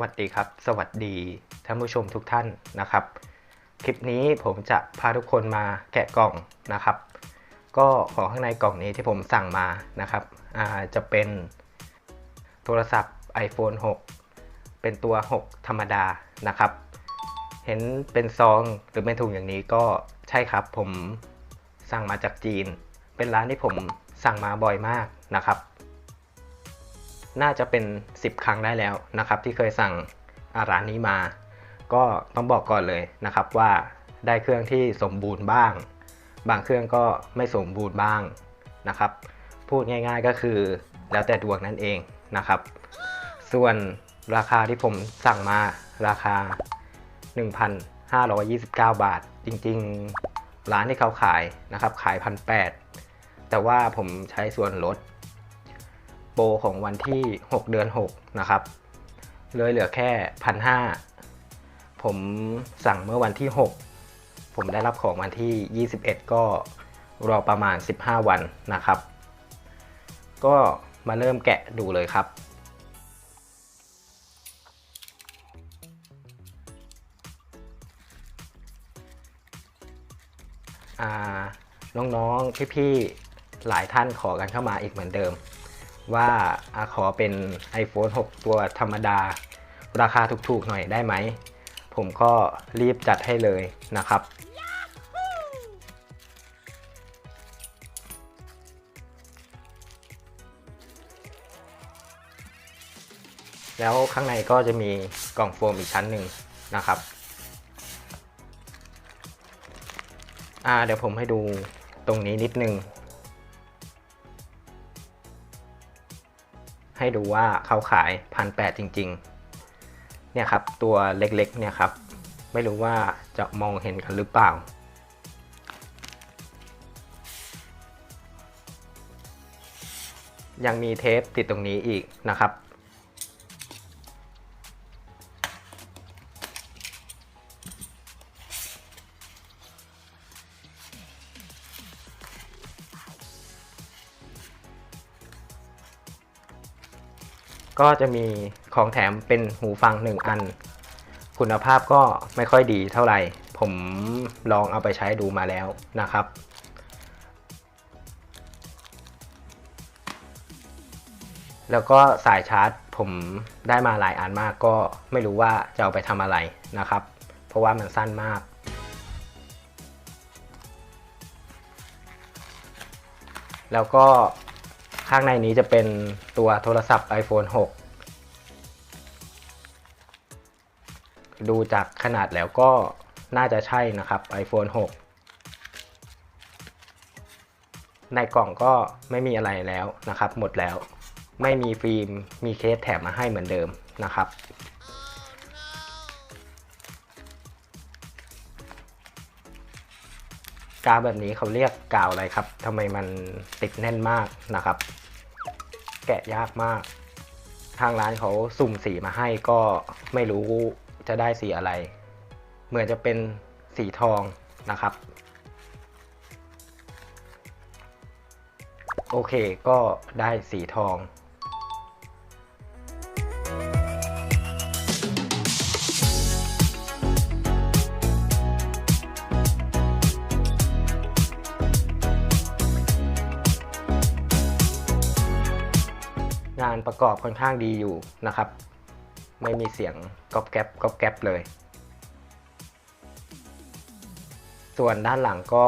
วัสดีครับ สวัสดีท่านผู้ชมทุกท่านนะครับ คลิปนี้ผมจะพาทุกคนมาแกะกล่องนะครับ ก็ของข้างในกล่องนี้ที่ผมสั่งมานะครับจะเป็นโทรศัพท์ iPhone 6 เป็นตัว 6 ธรรมดานะครับ เห็นเป็นซองหรือเป็นถุงอย่างนี้ก็ใช่ครับผมสั่งมาจากจีน เป็นร้านที่ผมสั่งมาบ่อยมากนะครับ น่าจะเป็น 10 ครั้งได้แล้วนะครับ ที่เคยสั่งร้านนี้มา ก็ต้องบอกก่อนเลยนะครับว่าได้เครื่องที่สมบูรณ์บ้าง บางเครื่องก็ไม่สมบูรณ์บ้างนะครับ พูดง่าย ๆก็คือแล้วแต่ดวงนั่นเองนะครับ ส่วนราคาที่ผมสั่งมาราคา 1,529 บาท จริงๆ ร้านที่เขาขายนะครับ ขาย 1,800 แต่ว่าผมใช้ส่วนลด โปรของวันที่ 6 เดือน 6 นะครับ เลยเหลือแค่1,500ผมสั่งเมื่อวันที่ 6 ผมได้รับของวันที่ 21 ก็รอประมาณ 15 วันนะครับ ก็มาเริ่มแกะดูเลยครับน้องๆ พี่ๆ หลายท่านขอกันเข้ามาอีกเหมือนเดิม ว่าอาขอเป็น iPhone 6 ตัวธรรมดา ราคาถูกๆหน่อยได้ไหม ผมก็รีบจัดให้เลยนะครับ แล้วข้างในก็จะมีกล่องโฟมอีกชั้นหนึ่งนะครับอ่าเดี๋ยวผมให้ดูตรงนี้นิดนึง ให้ดูว่าเขาขายพันแปดจริง ๆ เนี่ยครับตัวเล็กๆเนี่ยครับ ไม่รู้ว่าจะมองเห็นกันหรือเปล่า ยังมีเทปติดตรงนี้อีกนะครับ ก็จะมีของแถมเป็นหูฟัง 1 อัน คุณภาพก็ไม่ค่อยดีเท่าไหร่ ผมลองเอาไปใช้ดูมาแล้วนะครับ แล้วก็สายชาร์จผมได้มาหลายอันมากก็ไม่รู้ว่าจะเอาไปทำอะไรนะครับ เพราะว่ามันสั้นมากแล้วก็ ข้างในนี้จะเป็นตัวโทรศัพท์ iPhone 6 ดูจากขนาดแล้วก็น่าจะใช่นะครับ iPhone 6 ในกล่องก็ไม่มีอะไรแล้วนะครับ หมดแล้ว ไม่มีฟิล์ม มีเคสแถมมาให้เหมือนเดิมนะครับ กาวแบบนี้เขาเรียกกาวอะไรครับทำไมมันติดแน่นมากนะครับ แกะยากมาก ทางร้านเขาสุ่มสีมาให้ก็ไม่รู้จะได้สีอะไร เหมือนจะเป็นสีทองนะครับ โอเคก็ได้สีทอง ประกอบค่อนข้างดีอยู่นะครับ ไม่มีเสียงก๊อบแก๊บก๊อบแก๊บเลย ส่วนด้านหลังก็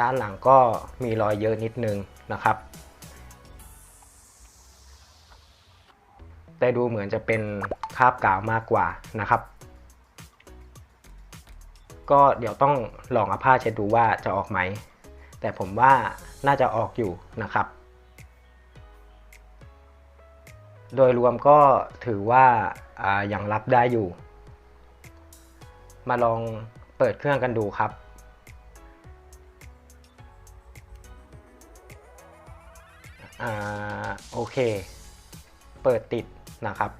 ด้านหลังก็มีรอยเยอะนิดนึงนะครับ แต่ดูเหมือนจะเป็นคาบกาวมากกว่านะครับก็เดี๋ยวต้องลองเอาผ้าเช็ดดูว่าจะออกไหม แต่ผมว่าน่าจะออกอยู่นะครับ โดยรวมก็ถือว่าายังรับได้อยู่ มาลองเปิดเครื่องกันดูครับอ่าโอเค เปิดติดนะครับ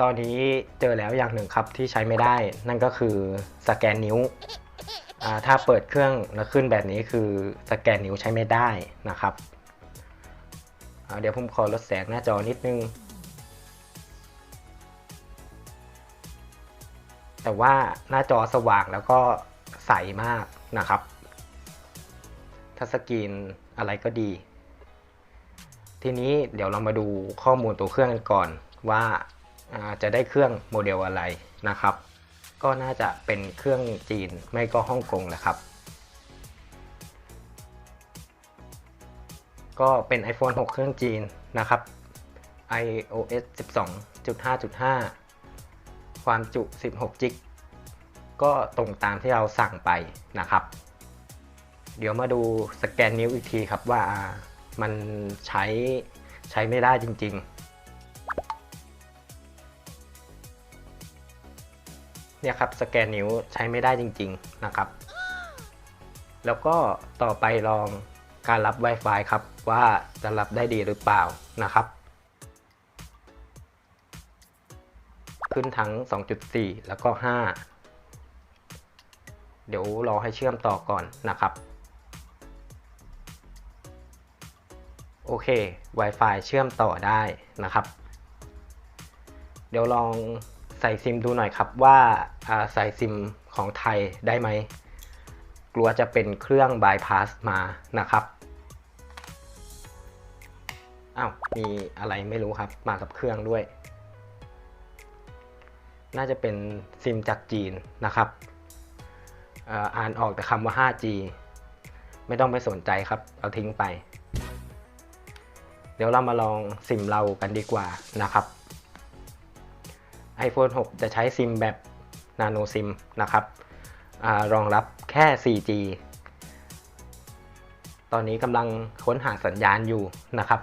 ตอนนี้เจอแล้วอย่างหนึ่งครับที่ใช้ไม่ได้ นั่นก็คือสแกนนิ้ว ถ้าเปิดเครื่องแล้วขึ้นแบบนี้คือสแกนนิ้วใช้ไม่ได้นะครับเดี๋ยวผมขอลดแสงหน้าจอนิดนึง แต่ว่าหน้าจอสว่างแล้วก็ใสมากนะครับ ทัชสกรีนอะไรก็ดี ทีนี้เดี๋ยวเรามาดูข้อมูลตัวเครื่องกันก่อนว่าจะได้เครื่องโมเดลอะไรนะครับ ก็น่าจะเป็นเครื่องจีนไม่ก็ฮ่องกงแหละครับ ก็เป็น iPhone 6 เครื่องจีนนะครับ iOS 12.5.5 ความจุ 16จิกก็ตรงตามที่เราสั่งไปนะครับ เดี๋ยวมาดูสแกนนิ้วอีกทีครับว่ามันใช้ใช้ไม่ได้จริง ๆ เนี่ยครับสแกนนิ้วใช้ไม่ได้จริง ๆนะครับ แล้วก็ต่อไปลองการรับ Wi-Fi ครับว่าจะรับได้ดีหรือเปล่านะครับ ขึ้นทั้ง 2.4 แล้วก็ 5 เดี๋ยวรอให้เชื่อมต่อก่อนนะครับ โอเค Wi-Fi เชื่อมต่อได้นะครับ เดี๋ยวลอง ใส่ซิมดูหน่อยครับว่าอ่าใส่ซิมของไทยได้ไหม กลัวจะเป็นเครื่องบายพาสมานะครับอ้าวมีอะไรไม่รู้ครับ มากับเครื่องด้วย น่าจะเป็นซิมจากจีนนะครับออ่านออกแต่คำว่า 5G ไม่ต้องไปสนใจครับ เอาทิ้งไป เดี๋ยวเรามาลองซิมเรากันดีกว่านะครับ iPhone 6 จะใช้ซิมแบบ Nano SIM นะครับอรองรับแค่ 4G ตอนนี้กำลังค้นหาสัญญาณอยู่นะครับ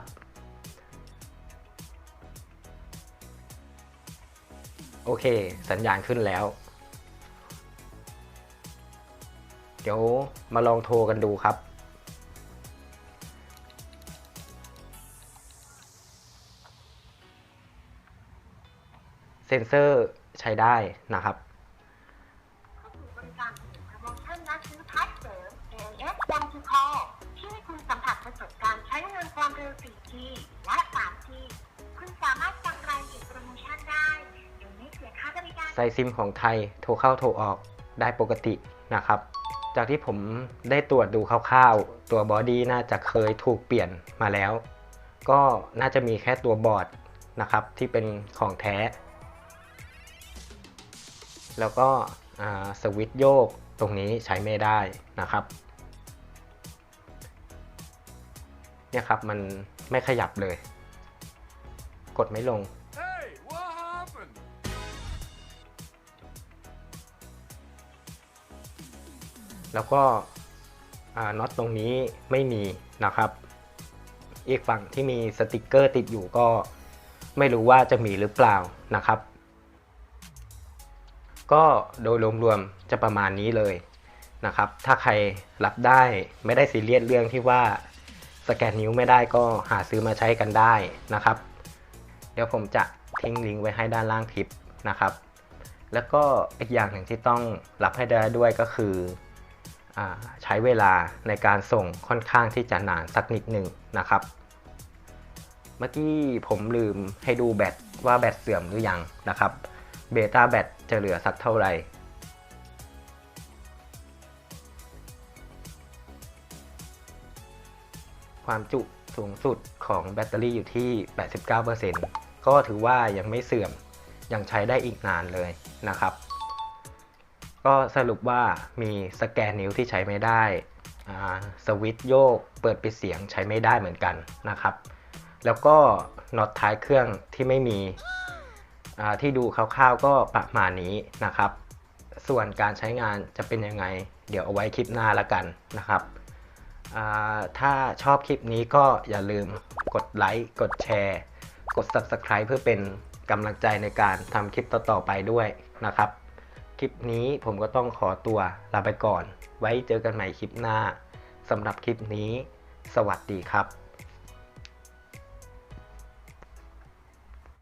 โอเค สัญญาณขึ้นแล้ว เดี๋ยวมาลองโทรกันดูครับ เซนเซอร์ใช้ได้นะครับเข้าสู่บริการผลิตโปรโมชั่นนัดซื้อพาร์ทเสริม AIS One to Call ที่ให้คุณสัมผัสประสบการณ์ใช้งานความเร็ว 4G และ 3G คุณสามารถฟังรายละเอียดโปรโมชั่นได้โดยไม่เสียค่าบริการใส่ซิมของไทยโทรเข้าโทรออกได้ปกตินะครับ จากที่ผมได้ตรวจดูคร่าวๆ ตัวบอดี้น่าจะเคยถูกเปลี่ยนมาแล้ว ก็น่าจะมีแค่ตัวบอร์ดนะครับที่เป็นของแท้ แล้วก็อ่าสวิตช์โยกตรงนี้ใช้ไม่ได้นะครับเนี่ยครับมันไม่ขยับเลย กดไม่ลง Hey, what happened? แล้วก็อ่าน็อตตรงนี้ไม่มีนะครับ อีกฝั่งที่มีสติกเกอร์ติดอยู่ก็ไม่รู้ว่าจะมีหรือเปล่านะครับ ก็โดยรวมๆจะประมาณนี้เลยนะครับ ถ้าใครรับได้ไม่ได้ซีเรียสเรื่องที่ว่าสแกนนิ้วไม่ได้ก็หาซื้อมาใช้กันได้นะครับ เดี๋ยวผมจะทิ้งลิงก์ไว้ให้ด้านล่างคลิปนะครับ แล้วก็อีกอย่างหนึ่งที่ต้องรับให้ได้ด้วยก็คืออใช้เวลาในการส่งค่อนข้างที่จะนานสักนิดหนึ่งนะครับ เมื่อกี้ผมลืมให้ดูแบตว่าแบตเสื่อมหรือยังนะครับ เบต้าแบต จะเหลือสักเท่าไหร่ ความจุสูงสุดของแบตเตอรี่อยู่ที่ 89%ก็ถือว่ายังไม่เสื่อม ยังใช้ได้อีกนานเลยนะครับ ก็สรุปว่ามีสแกนนิ้วที่ใช้ไม่ได้สวิตช์โยกเปิดปิดเสียงใช้ไม่ได้เหมือนกันนะครับ แล้วก็น็อตท้ายเครื่องที่ไม่มี ที่ดูคร่าวๆก็ประมาณนี้นะครับ ส่วนการใช้งานจะเป็นยังไง เดี๋ยวเอาไว้คลิปหน้าละกันนะครับ ถ้าชอบคลิปนี้ก็อย่าลืมกดไลค์ กดแชร์ กด Subscribe เพื่อเป็นกำลังใจในการทำคลิปต่อๆไปด้วยนะครับ คลิปนี้ผมก็ต้องขอตัวลาไปก่อน ไว้เจอกันใหม่คลิปหน้าสำหรับคลิปนี้ สวัสดีครับ